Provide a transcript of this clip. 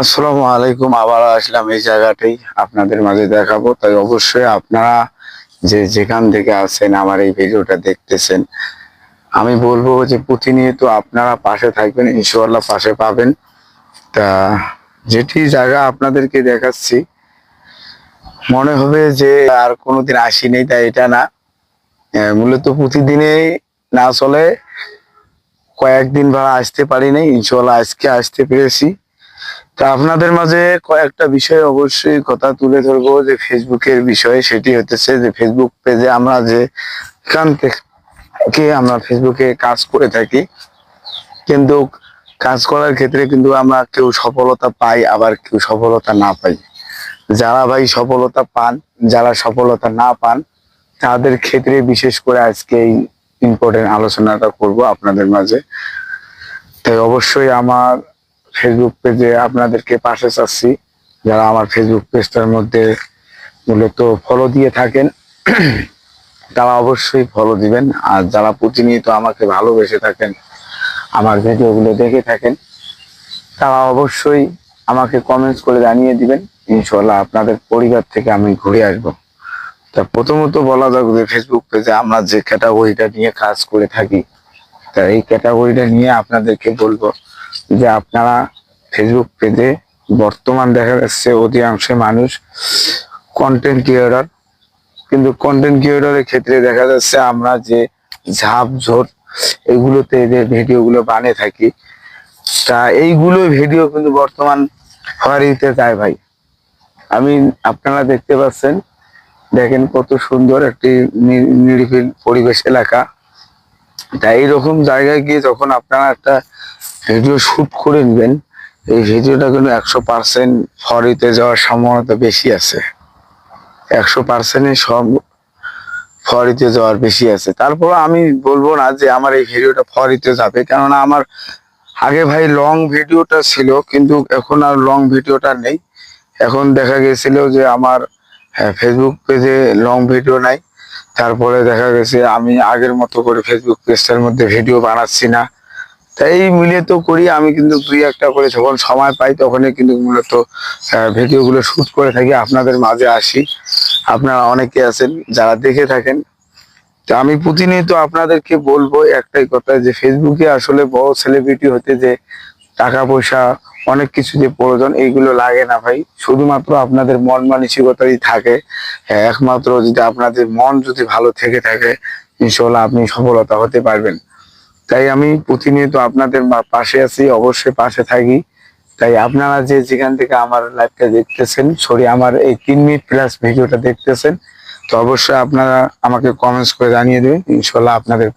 আসসালামু আলাইকুম, আবার আসলাম এই জায়গাটাই আপনাদের মাঝে দেখাবো। তাই অবশ্যই আপনারা যে যেখান থেকে আছেন, আমার এই ভিডিওটা দেখতেছেন, আমি বলব যে প্রতিনিয়ত আপনারা পাশে থাকবেন, ইনশাআল্লাহ পাশে পাবেন। তা যেটি জায়গা আপনাদেরকে দেখাচ্ছি, মনে হবে যে আর কোনোদিন আসি নেই, তাই এটা না। মূলত প্রতিদিনেই না চলে, কয়েকদিন ভাড়া আসতে পারি নাই, ইনশাআল্লাহ আজকে আসতে পেরেছি। তা আপনাদের মাঝে কয়েকটা বিষয় অবশ্যই কথা তুলে ধরবো যে ফেসবুকের বিষয়ে, সেটি হতেছে যে ফেসবুক পেজে আমরা যে এখান থেকে আমরা ফেসবুকে কাজ করে থাকি, কিন্তু কাজ করার ক্ষেত্রে কিন্তু আমরা কেউ সফলতা পাই, আবার কেউ সফলতা না পাই। যারা ভাই সফলতা পান, যারা সফলতা না পান, তাদের ক্ষেত্রে বিশেষ করে আজকে এই ইম্পর্টেন্ট আলোচনাটা করব আপনাদের মাঝে। তাই অবশ্যই আমার ফেসবুক পেজে আপনাদেরকে পাশে চাচ্ছি। যারা আমার ফেসবুক পেজটার মধ্যে মূলত ফলো দিয়ে থাকেন, তারা অবশ্যই ফলো দিবেন। আর যারা প্রতিনিয়ত আমাকে ভালোবেসে থাকেন, আমার ভিডিওগুলো দেখে থাকেন, তারা অবশ্যই আমাকে কমেন্টস করে জানিয়ে দিবেন। ইনশাল্লাহ আপনাদের পরিবার থেকে আমি ঘুরে আসব। তা প্রথমত বলা যাক যে ফেসবুক পেজে আমরা যে ক্যাটাগরিটা নিয়ে কাজ করে থাকি, তা এই ক্যাটাগরিটা নিয়ে আপনাদেরকে বলব। যে আপনারা ফেসবুক পেজে বর্তমান দেখা যাচ্ছে অধিকাংশ মানুষ কন্টেন্ট ক্রিয়েটর কিন্তু কন্টেন্ট ক্রিয়েটরের ক্ষেত্রে দেখা যাচ্ছে আমরা যে ঝাপ, ঝোট এগুলোতে যে ভিডিওগুলো বানিয়ে থাকি, তা এইগুলো ভিডিও কিন্তু বর্তমান হওয়ারিতে যায় ভাই। আমি, আপনারা দেখতে পাচ্ছেন, দেখেন কত সুন্দর একটি নিরিবিল পরিবেশ এলাকা। তাই এইরকম জায়গায় গিয়ে যখন আপনারা একটা ভিডিও শুট করে নেবেন। এই ভিডিওটা কিন্তু একশো পার্সেন্ট ফরিতে যাওয়ার সম্ভাবনা বেশি আছে। একশো পার্সেন্টের সব ফরিতে যাওয়ার বেশি আছে। তারপর আমি বলব না যে আমার এই ভিডিওটা ফরিতে যাবে, কেননা আমার আগে ভাই লং ভিডিওটা ছিল, কিন্তু এখন আর লং ভিডিওটা নেই। এখন দেখা গেছিল যে আমার ফেসবুক পেজে লং ভিডিও নাই। তারপরে দেখা গেছে আমি আগের মতো করে ফেসবুক পেজটার মধ্যে ভিডিও বানাচ্ছি না। তাই মিলিয়ে তো করি, আমি কিন্তু দুই একটা করে যখন সময় পাই তখনই কিন্তু মূলত ভিডিওগুলো শুট করে থাকি। আপনাদের মাঝে আসি। আপনারা অনেকে আছেন যারা দেখে থাকেন। তো আমি প্রতিনিয়ত আপনাদেরকে বলব একটাই কথা যে ফেসবুকে আসলে বড় সেলিব্রিটি হতে যে, টাকা পয়সা, অনেক কিছু যে প্রয়োজন, এইগুলো লাগে না ভাই। শুধুমাত্র আপনাদের মন মানসিকতাই থাকে। একমাত্র যদি আপনাদের মন যদি ভালো থেকে থাকে ইনশাল্লাহ আপনি সফলতা হতে পারবেন। তাই আমি প্রতিনিয়ত আপনাদের পাশে আছি, অবশ্যই পাশে থাকি। তাই আপনারা যে যেখান থেকে আমার লাইভটা দেখতেছেন সরি আমার এই তিন মিনিট প্লাস ভিডিওটা দেখতেছেন, তো অবশ্যই আপনারা আমাকে কমেন্টস করে জানিয়ে দেবেন ইনশাল্লাহ আপনাদের